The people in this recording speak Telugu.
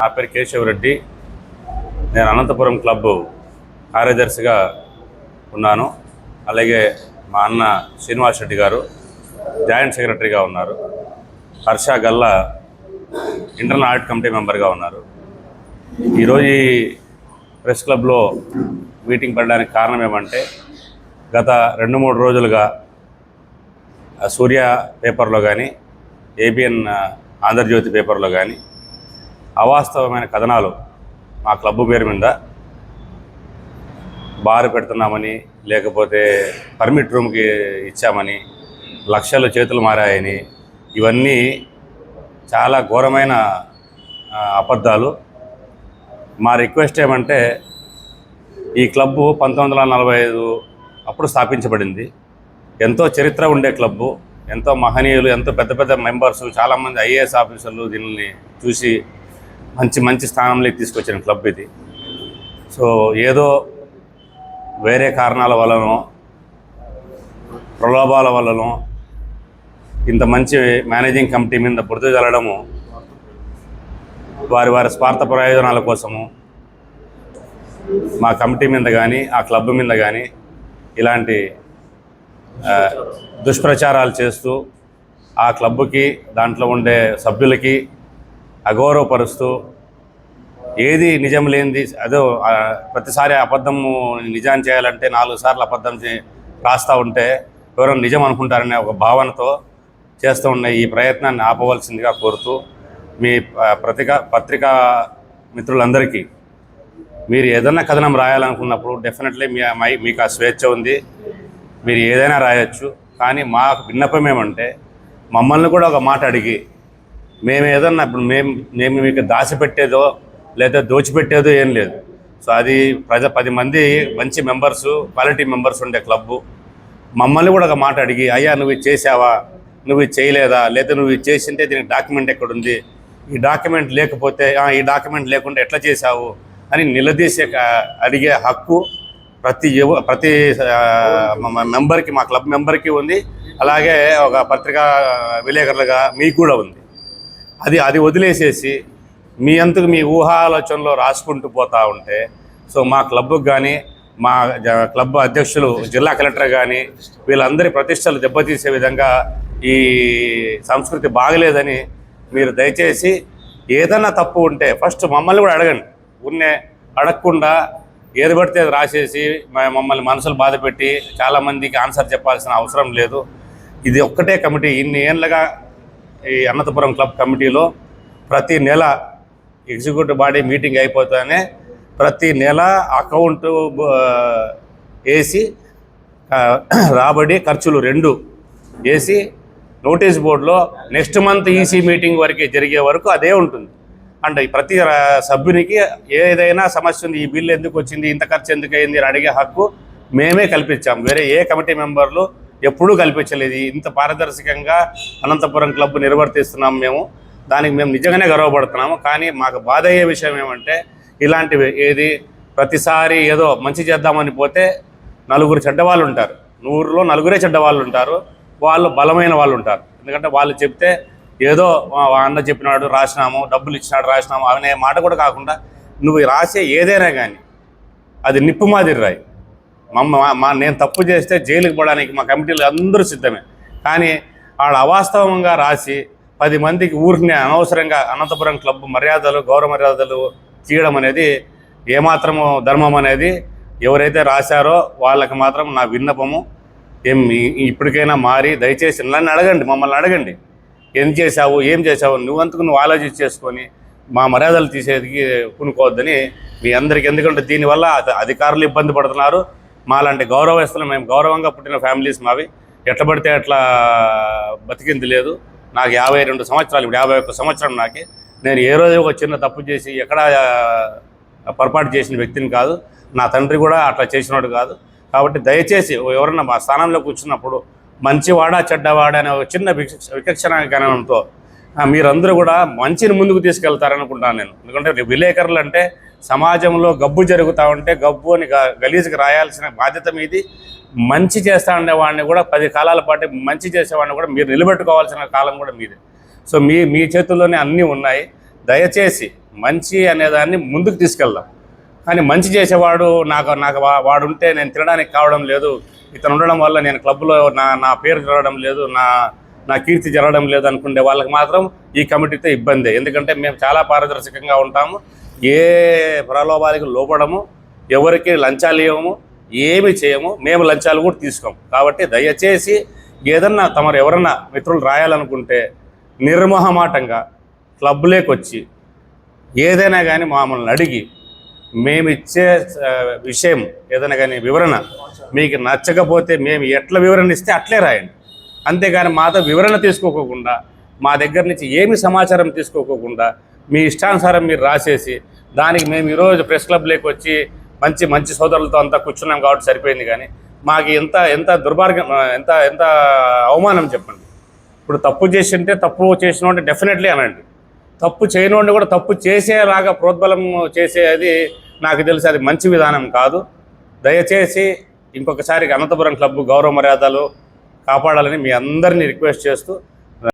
నా పేరు కేశవరెడ్డి నేను అనంతపురం క్లబ్ కార్యదర్శిగా ఉన్నాను. అలాగే మా అన్న శ్రీనివాస్ రెడ్డి గారు జాయింట్ సెక్రటరీగా ఉన్నారు. Harsha Galla internal audit committee మెంబర్గా ఉన్నారు. ఈరోజు ఈ ప్రెస్ క్లబ్లో మీటింగ్ పెట్టడానికి కారణం ఏమంటే గత రెండు మూడు రోజులుగా సూర్య పేపర్లో కానీ ఏబిఎన్ ఆంధ్రజ్యోతి పేపర్లో కానీ అవాస్తవమైన కథనాలు మా క్లబ్ పేరు మీద బారు పెడుతున్నామని లేకపోతే పర్మిట్ రూమ్కి ఇచ్చామని లక్షలు చేతులు మారాయని ఇవన్నీ చాలా ఘోరమైన అబద్ధాలు. మా రిక్వెస్ట్ ఏమంటే ఈ క్లబ్బు పంతొమ్మిది వందల నలభై ఐదు అప్పుడు స్థాపించబడింది. ఎంతో చరిత్ర ఉండే క్లబ్బు ఎంతో మహనీయులు ఎంతో పెద్ద పెద్ద మెంబర్స్ చాలామంది ఐఏఎస్ ఆఫీసర్లు దీనిని చూసి మంచి మంచి స్థానంలోకి తీసుకొచ్చిన క్లబ్ ఇది. సో ఏదో వేరే కారణాల వలనో ప్రలోభాల వలనో ఇంత మంచి మేనేజింగ్ కమిటీ మీద బురద జల్లడము వారి వారి స్వార్థ ప్రయోజనాల కోసము మా కమిటీ మీద కానీ ఆ క్లబ్ మీద కానీ ఇలాంటి దుష్ప్రచారాలు చేస్తూ ఆ క్లబ్కి దాంట్లో ఉండే సభ్యులకి అగౌరవపరుస్తూ ఏది నిజం లేనిది అదో ఆ, ప్రతిసారి అబద్ధము నిజాన్ని చేయాలంటే నాలుగు సార్లు అబద్ధం రాస్తూ ఉంటే ఎవరైనా నిజం అనుకుంటారనే ఒక భావనతో చేస్తూ ఉన్న ఈ ప్రయత్నాన్ని ఆపవలసిందిగా కోరుతూ మీ పత్రిక పత్రికా పత్రికా మిత్రులందరికీ మీరు ఏదైనా కథనం రాయాలనుకున్నప్పుడు డెఫినెట్లీ మీ మై- మీకు ఆ స్వేచ్ఛ ఉంది. మీరు ఏదైనా రాయొచ్చు. కానీ మా విన్నపం ఏమంటే మమ్మల్ని కూడా ఒక మాట అడిగి మేము ఏదన్నా ఇప్పుడు మేము మేము మీకు దాచిపెట్టేదో లేదా దోచిపెట్టేదో ఏం లేదు. సో అది ప్రజ పది మంది మంచి మెంబర్స్ క్వాలిటీ మెంబర్స్ ఉండే క్లబ్బు. మమ్మల్ని కూడా ఒక మాట అడిగి అయ్యా నువ్వు ఇది చేసావా నువ్వు ఇది చేయలేదా? లేదా నువ్వు ఇది చేసింటే దీనికి డాక్యుమెంట్ ఎక్కడుంది? ఈ డాక్యుమెంట్ లేకపోతే ఈ డాక్యుమెంట్ లేకుండా ఎట్లా చేసావు అని నిలదీసే అడిగే హక్కు ప్రతి యువ ప్రతి మెంబర్కి మా క్లబ్ మెంబర్కి ఉంది. అలాగే ఒక పత్రికా విలేకరులుగా మీకు కూడా ఉంది. అది అది వదిలేసేసి మీ అంతకు మీ ఊహాలోచనలో రాసుకుంటూ పోతూ ఉంటే సో మా క్లబ్కు కానీ మా క్లబ్ అధ్యక్షులు జిల్లా కలెక్టర్ కానీ వీళ్ళందరి ప్రతిష్టలు దెబ్బతీసే విధంగా ఈ సంస్కృతి బాగలేదని మీరు దయచేసి ఏదైనా తప్పు ఉంటే ఫస్ట్ మమ్మల్ని కూడా అడగండి. ఉన్నే అడగకుండా ఏది పడితే అది రాసేసి మమ్మల్ని మనసులు బాధ పెట్టి చాలామందికి ఆన్సర్ చెప్పాల్సిన అవసరం లేదు. ఇది ఒక్కటే కమిటీ. ఇన్ని ఏళ్ళగా ఈ అనంతపురం క్లబ్ కమిటీలో ప్రతి నెల ఎగ్జిక్యూటివ్ బాడీ మీటింగ్ అయిపోతానే ప్రతి నెల అకౌంట్ వేసి రాబడి ఖర్చులు రెండు వేసి నోటీస్ బోర్డులో నెక్స్ట్ మంత్ ఈసీ మీటింగ్ వరకు జరిగే వరకు అదే ఉంటుంది. అంటే ప్రతి రా- సభ్యునికి ఏదైనా సమస్య ఉంది ఈ బిల్లు ఎందుకు వచ్చింది ఇంత ఖర్చు ఎందుకు అయింది అని అడిగే హక్కు మేమే కల్పించాం. వేరే ఏ కమిటీ మెంబర్లు ఎప్పుడూ కల్పించలేదు. ఇంత పారదర్శకంగా అనంతపురం క్లబ్ నిర్వర్తిస్తున్నాం మేము. దానికి మేము నిజంగానే గర్వపడుతున్నాము. కానీ మాకు బాధ అయ్యే విషయం ఏమంటే ఇలాంటివి ఏది ప్రతిసారి ఏదో మంచి చేద్దామని పోతే నలుగురు చెడ్డవాళ్ళు ఉంటారు. నూరులో నలుగురే చెడ్డవాళ్ళు ఉంటారు. వాళ్ళు బలమైన వాళ్ళు ఉంటారు. ఎందుకంటే వాళ్ళు చెప్తే ఏదో అన్న చెప్పినాడు రాసినాము డబ్బులు ఇచ్చినాడు రాసినాము అనే మాట కూడా కాకుండా నువ్వు రాసే ఏదైనా కానీ అది నిప్పు మాదిరి రాయి మమ్మ మా నేను తప్పు చేస్తే జైలుకి పోవడానికి మా కమిటీలు అందరూ సిద్ధమే. కానీ వాళ్ళు అవాస్తవంగా రాసి పది మందికి ఊరిని అనవసరంగా అనంతపురం క్లబ్ మర్యాదలు గౌరవ మర్యాదలు తీయడం అనేది ఏమాత్రము ధర్మం అనేది ఎవరైతే రాశారో వాళ్ళకి మాత్రం నా విన్నపము. ఏం ఇప్పటికైనా మారి దయచేసి నన్ను అడగండి మమ్మల్ని అడగండి. ఏం చేశావు ఏం చేశావు నువ్వంతకు నువ్వు ఆలోచించి చేసుకొని మా మర్యాదలు తీసేదికి కొనుక్కోవద్దని మీ అందరికీ ఎందుకంటే దీనివల్ల అధికారులు ఇబ్బంది పడుతున్నారు. మాలాంటి గౌరవస్తులు మేము గౌరవంగా పుట్టిన ఫ్యామిలీస్ మావి. ఎట్లా పడితే అట్లా బతికింది లేదు. నాకు యాభై రెండు సంవత్సరాలు ఇప్పుడు యాభై ఒక్క సంవత్సరం నాకే. నేను ఏ రోజు ఒక చిన్న తప్పు చేసి ఎక్కడ పొరపాటు చేసిన వ్యక్తిని కాదు. నా తండ్రి కూడా అట్లా చేసినట్టు కాదు. కాబట్టి దయచేసి ఎవరన్నా మా స్థానంలో కూర్చున్నప్పుడు మంచివాడా చెడ్డవాడా అనే ఒక చిన్న విచక్ష- విచక్షణ జ్ఞానంతో మీరందరూ కూడా మంచిని ముందుకు తీసుకెళ్తారనుకుంటాను నేను. ఎందుకంటే విలేకరులు అంటే సమాజంలో గబ్బు జరుగుతూ ఉంటే గబ్బు అని గ- గలీజ్కి రాయాల్సిన బాధ్యత మీది. మంచి చేస్తా ఉండేవాడిని కూడా పది కాలాల పాటు మంచి చేసేవాడిని కూడా మీరు నిలబెట్టుకోవాల్సిన కాలం కూడా మీదే. సో మీ మీ చేతుల్లోనే అన్నీ ఉన్నాయి. దయచేసి మంచి అనేదాన్ని ముందుకు తీసుకెళ్దాం. కానీ మంచి చేసేవాడు నాకు నాకు వా- వాడు ఉంటే నేను తినడానికి కావడం లేదు. ఇతను ఉండడం వల్ల నేను క్లబ్లో నా నా పేరు జరగడం లేదు. నా నా కీర్తి జరగడం లేదు అనుకునే వాళ్ళకి మాత్రం ఈ కమిటీతో ఇబ్బంది. ఎందుకంటే మేము చాలా పారదర్శకంగా ఉంటాము. ఏ ప్రలోభాలకు లోపడము ఎవరికి లంచాలు ఇవ్వము ఏమి చేయము మేము లంచాలు కూడా తీసుకోము. కాబట్టి దయచేసి ఏదన్నా తమరు ఎవరన్నా మిత్రులు రాయాలనుకుంటే నిర్మోహమాటంగా క్లబ్లోకి వచ్చి ఏదైనా కానీ మమ్మల్ని అడిగి మేమిచ్చే విషయం ఏదైనా కానీ వివరణ మీకు నచ్చకపోతే మేము ఎట్లా వివరణ ఇస్తే అట్లే రాయండి. అంతేగాని మాతో వివరణ తీసుకోకుండా మా దగ్గర నుంచి ఏమి సమాచారం తీసుకోకుండా మీ ఇష్టానుసారం మీరు రాసేసి దానికి మేము ఈరోజు ప్రెస్ క్లబ్లోకి వచ్చి మంచి మంచి సోదరులతో అంతా కూర్చున్నాం కాబట్టి సరిపోయింది కానీ మాకు ఎంత ఎంత దుర్భార్గం ఎంత ఎంత అవమానం చెప్పండి. ఇప్పుడు తప్పు చేసి ఉంటే తప్పు చేసిన డెఫినెట్లీ అనండి. తప్పు చేయనోడిని కూడా తప్పు చేసేలాగా ప్రోద్బలం చేసేది నాకు తెలిసి అది మంచి విధానం కాదు. దయచేసి ఇంకొకసారి అనంతపురం క్లబ్ గౌరవ మర్యాదలు కాపాడాలని మీ అందరినీ రిక్వెస్ట్ చేస్తూ